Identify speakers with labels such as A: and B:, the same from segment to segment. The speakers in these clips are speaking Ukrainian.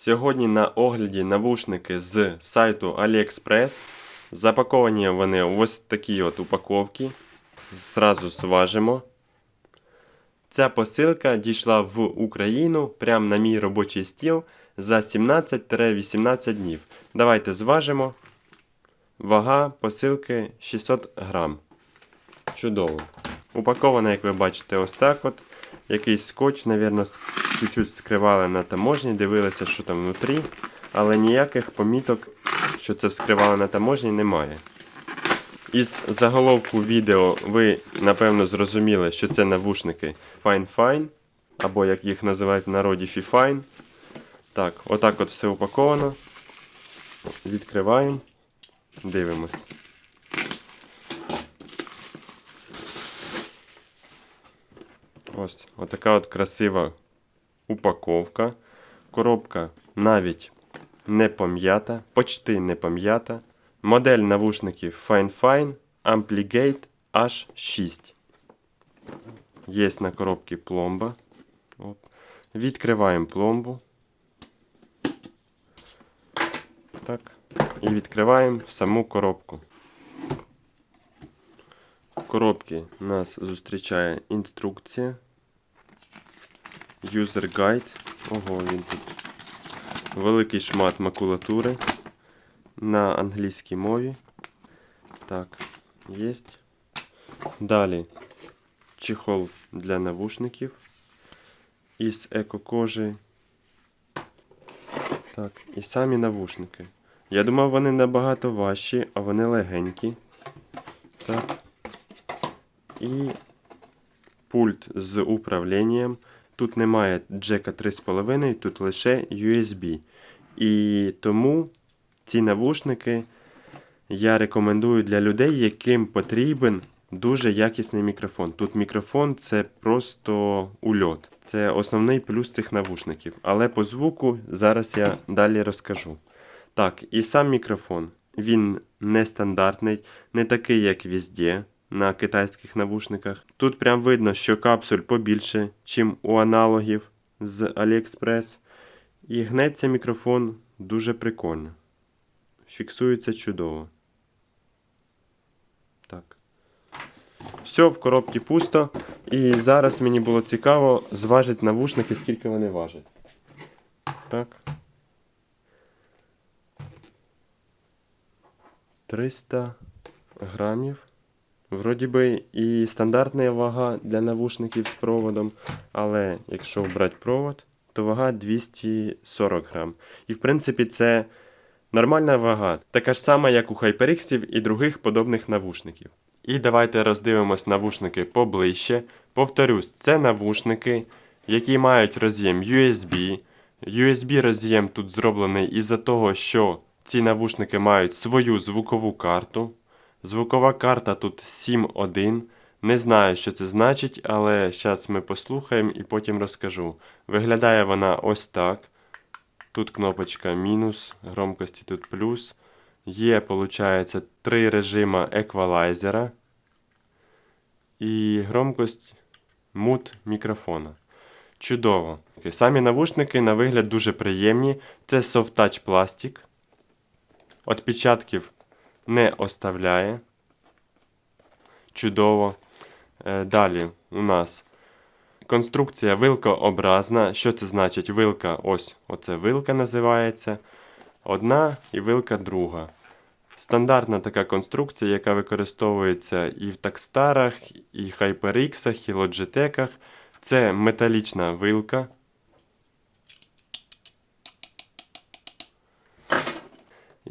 A: Сьогодні на огляді навушники з сайту AliExpress. Запаковані вони ось такі от упаковки. Зразу зважимо. Ця посилка дійшла в Україну прямо на мій робочий стіл за 17-18 днів. Давайте зважимо. Вага посилки 600 грам. Чудово. Упакована, як ви бачите, ось так от. Якийсь скотч, напевно, чуть-чуть скривали на таможні, дивилися, що там внутрі, але ніяких поміток, що це вскривали на таможні, немає. Із заголовку відео ви, напевно, зрозуміли, що це навушники Fine Fine, або як їх називають в народі Fifine. Так, отак от все упаковано. Відкриваємо, дивимось. Ось отака от красива упаковка. Коробка навіть не пом'ята, почти не пом'ята. Модель навушників Fine Fine Ampligate H6. Є на коробці пломба. Оп. Відкриваємо пломбу. Так. І відкриваємо саму коробку. В коробці нас зустрічає інструкція. User Guide. Ого, він тут. Великий шмат макулатури на англійській мові. Так, є. Далі чехол для навушників із екокожи. Так, і самі навушники. Я думав, вони набагато важчі, а вони легенькі. Так. І пульт з управлінням. Тут немає джека 3,5, тут лише USB. І тому ці навушники я рекомендую для людей, яким потрібен дуже якісний мікрофон. Тут мікрофон це просто ульот. Це основний плюс цих навушників. Але по звуку зараз я далі розкажу. Так, і сам мікрофон. Він нестандартний, не такий, як везде на китайських навушниках. Тут прям видно, що капсуль побільше, чим у аналогів з AliExpress. І гнеться мікрофон дуже прикольно. Фіксується чудово. Так. Все, в коробці пусто. І зараз мені було цікаво зважити навушники, скільки вони важать. Так. 300 грамів. Вроді би і стандартна вага для навушників з проводом, але якщо брати провод, то вага 240 грам. І в принципі це нормальна вага, така ж сама, як у HyperX і других подобних навушників. І давайте роздивимось навушники поближче. Повторюсь, це навушники, які мають роз'єм USB. USB роз'єм тут зроблений із-за того, що ці навушники мають свою звукову карту. Звукова карта тут 7.1. Не знаю, що це значить, але зараз ми послухаємо і потім розкажу. Виглядає вона ось так. Тут кнопочка мінус, громкості тут плюс. Є, виходить, три режима еквалайзера. І громкость мут мікрофона. Чудово. Самі навушники на вигляд дуже приємні. Це Touch пластик. Отпечатків не оставляє. Чудово. Е, Далі у нас конструкція вилкообразна. Що це значить? Вилка, ось оце вилка називається. Одна і вилка друга. Стандартна така конструкція, яка використовується і в такстарах, і HyperX, і Logitech. Це металічна вилка.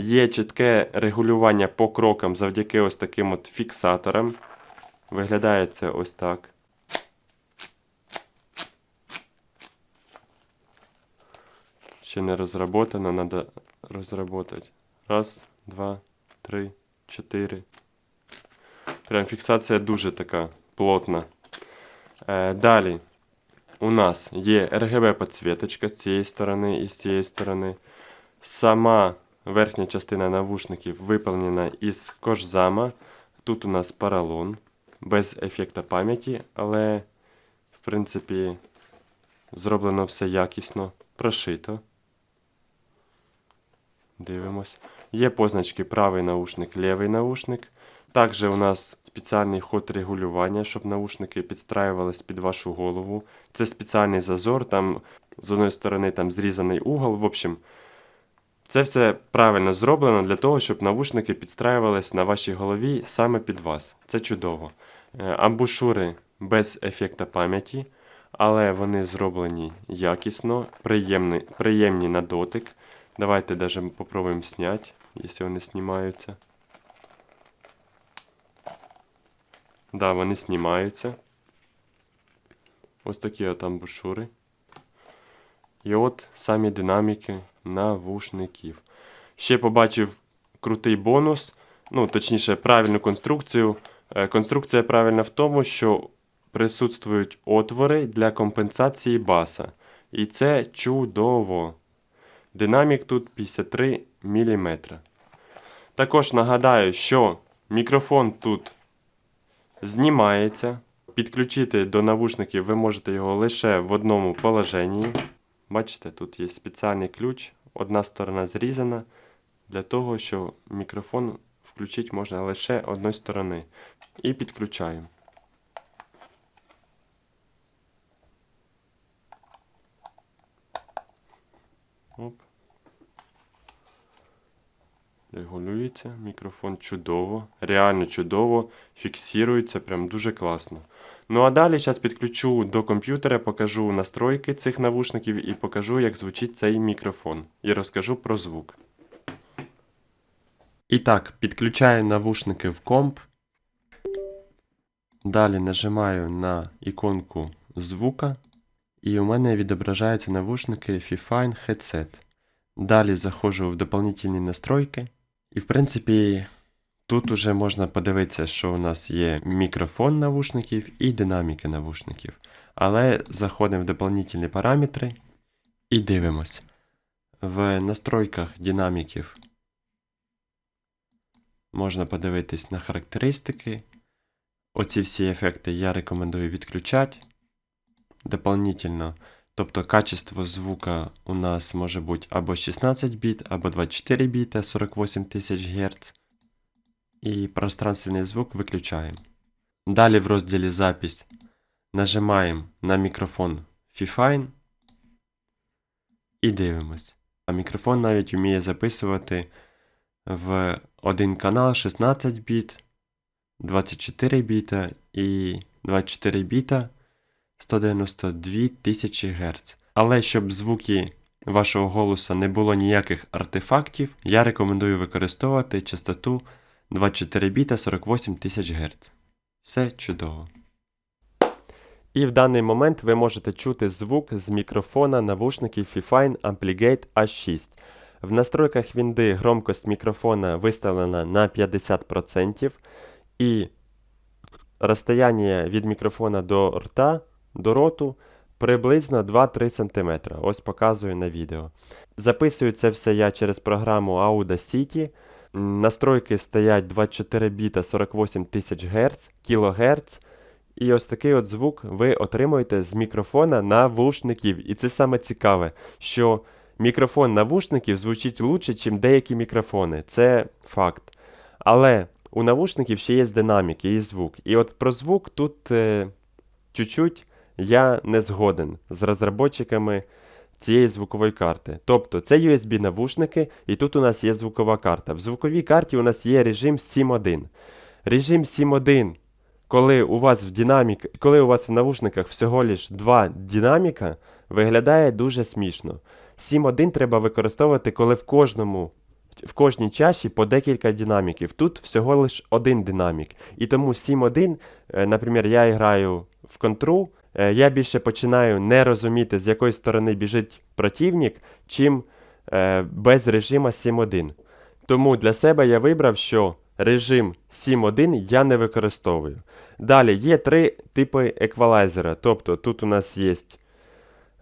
A: Є чітке регулювання по крокам завдяки ось таким от фіксаторам. Виглядає це ось так. Ще не розроботано, треба розробити. Раз, два, три, чотири. Прям фіксація дуже така плотна. Е, далі у нас є RGB підсвіточка з цієї сторони і з цієї сторони. Сама Верхня частина навушників виповнена із кожзама. Тут у нас паралон без ефекта пам'яті, але, в принципі, зроблено все якісно, прошито. Дивимось. Є позначки правий наушник, лівий наушник. Також у нас спеціальний ход регулювання, щоб наушники підстраювались під вашу голову. Це спеціальний зазор, там з одної сторони там зрізаний угол. В общем, це все правильно зроблено для того, щоб навушники підстраювались на вашій голові саме під вас. Це чудово. Е, Амбушури без ефекта пам'яті, але вони зроблені якісно, приємні, приємні на дотик. Давайте даже попробуємо зняти, якщо вони знімаються. Да, вони знімаються. Ось такі от амбушури. І от самі динаміки навушників. Ще побачив крутий бонус, ну, точніше, правильну конструкцію. Е, Конструкція правильна в тому, що присутствують отвори для компенсації баса. І це чудово. Динамік тут 53 мм. Також нагадаю, що мікрофон тут знімається. Підключити до навушників ви можете його лише в одному положенні. Бачите, тут є спеціальний ключ. Одна сторона зрізана для того, що мікрофон включити можна лише одної сторони. І підключаємо. Оп. Регулюється мікрофон чудово, реально чудово, фіксується прям дуже класно. Ну а далі зараз підключу до комп'ютера, покажу настройки цих навушників і покажу, як звучить цей мікрофон. І розкажу про звук. І так, підключаю навушники в комп. Далі нажимаю на іконку звука. І у мене відображаються навушники Fifine Headset. Далі заходжу в дополнительні настройки. І в принципі, тут уже можна подивитися, що у нас є мікрофон навушників і динаміки навушників. Але заходимо в дополнительні параметри і дивимось. В настройках динаміків можна подивитись на характеристики. Оці всі ефекти я рекомендую відключати дополнительно. Тобто качество звука у нас може бути або 16 біт, або 24 біта 48 тисяч Гц. І пространственний звук виключаємо. Далі в розділі запись нажимаємо на мікрофон Fifine і дивимось. А мікрофон навіть вміє записувати в один канал 16 біт, 24 біта і 24 біта 192 тисячі Гц. Але щоб звуки вашого голоса не було ніяких артефактів, я рекомендую використовувати частоту 24 біта 48 тисяч Гц. Все чудово. І в даний момент ви можете чути звук з мікрофона навушників Fifine Ampligate A6. В настройках вінди громкость мікрофона виставлена на 50%, і розстояння від мікрофона до рта, до роту приблизно 2-3 см. Ось показую на відео. Записую це все я через програму Audacity. Настройки стоять 24 біта 48 тисяч Гц, кГц. І ось такий от звук ви отримуєте з мікрофона навушників. І це саме цікаве, що мікрофон навушників звучить лучше, ніж деякі мікрофони. Це факт. Але у навушників ще є динаміки і звук. І от про звук тут е, чуть-чуть я не згоден з розробниками цієї звукової карти. Тобто це USB навушники, і тут у нас є звукова карта. В звуковій карті у нас є режим 7.1. Режим 7.1 коли у вас в динамік, коли у вас в навушниках всього лиш два динаміка, виглядає дуже смішно. 7.1 треба використовувати, коли в кожному. В кожній чаші по декілька динаміків. Тут всього лиш один динамік. І тому 7.1, е, наприклад, я граю в контру, я більше починаю не розуміти, з якої сторони біжить противник, чим е, без режима 7.1. Тому для себе я вибрав, що режим 7.1 я не використовую. Далі є три типи еквалайзера. Тобто тут у нас є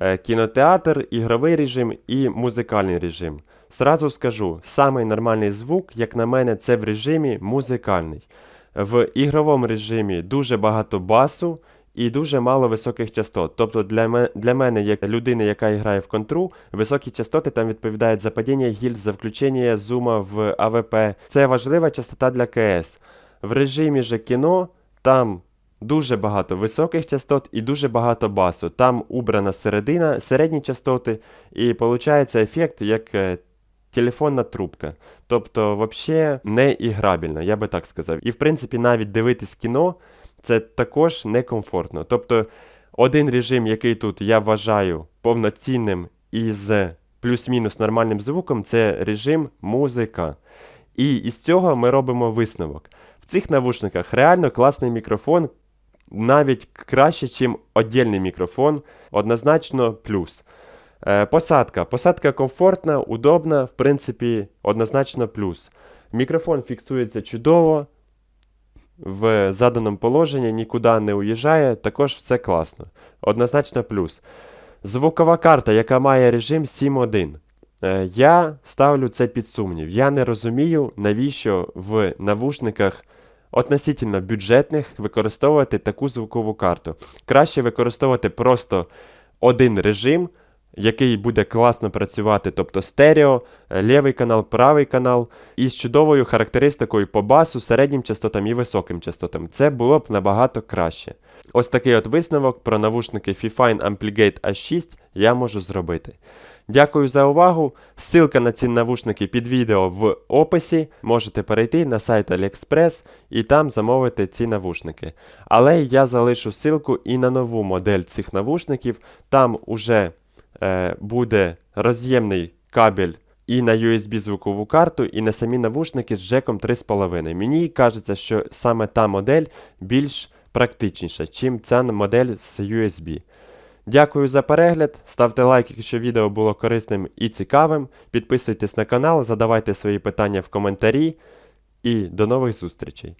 A: е, кінотеатр, ігровий режим і музикальний режим. Сразу скажу, самий нормальний звук, як на мене, це в режимі музикальний. В ігровому режимі дуже багато басу, і дуже мало високих частот. Тобто для, для мене, як людини, яка грає в контру, високі частоти там відповідають за падіння гільз, за включення зума в АВП. Це важлива частота для КС. В режимі же кіно там дуже багато високих частот і дуже багато басу. Там убрана середина, середні частоти, і виходить ефект як е, телефонна трубка. Тобто, взагалі не іграбельно, я би так сказав. І в принципі, навіть дивитись кіно це також некомфортно. Тобто, один режим, який тут я вважаю повноцінним і з плюс-мінус нормальним звуком, це режим музика. І із цього ми робимо висновок. В цих навушниках реально класний мікрофон, навіть краще, ніж віддільний мікрофон, однозначно плюс. Е, посадка. Посадка комфортна, удобна, в принципі, однозначно плюс. Мікрофон фіксується чудово, в заданому положенні, нікуди не уїжджає, також все класно. Однозначно плюс. Звукова карта, яка має режим 7.1. Е, Я ставлю це під сумнів. Я не розумію, навіщо в навушниках относительно бюджетних використовувати таку звукову карту. Краще використовувати просто один режим, який буде класно працювати, тобто стерео, е, лівий канал, правий канал, і з чудовою характеристикою по басу, середнім частотам і високим частотам. Це було б набагато краще. Ось такий от висновок про навушники Fifine Ampligate A6 я можу зробити. Дякую за увагу. Ссылка на ці навушники під відео в описі. Можете перейти на сайт AliExpress і там замовити ці навушники. Але я залишу ссылку і на нову модель цих навушників. Там уже буде роз'ємний кабель і на USB звукову карту, і на самі навушники з джеком 3,5. Мені кажеться, що саме та модель більш практичніша, чим ця модель з USB. Дякую за перегляд. Ставте лайк, якщо відео було корисним і цікавим. Підписуйтесь на канал, задавайте свої питання в коментарі. І до нових зустрічей!